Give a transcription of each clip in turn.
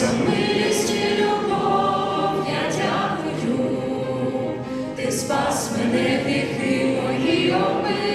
За любов я дякую, ти спас мене гріхи мої обмили.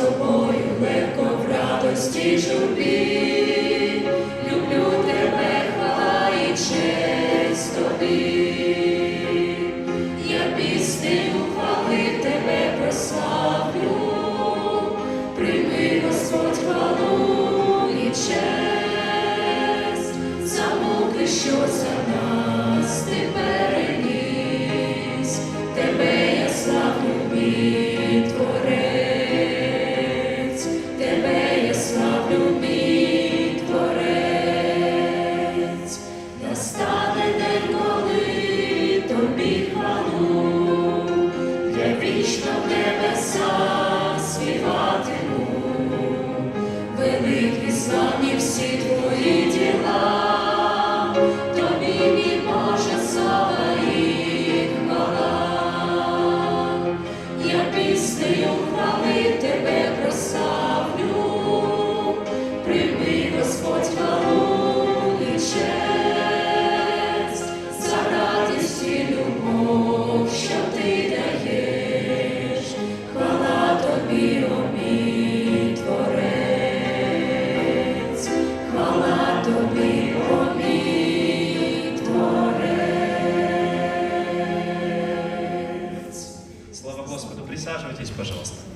тобою легко в радості журбі, люблю тебе, хвала і честь я піснею хвали тебе прославлю, прийми Господь хвалу і замовки, що за нас. вічно в небеса співатиму, великі славні всі твої діла, тобі мій Бог. присаживайтесь, пожалуйста.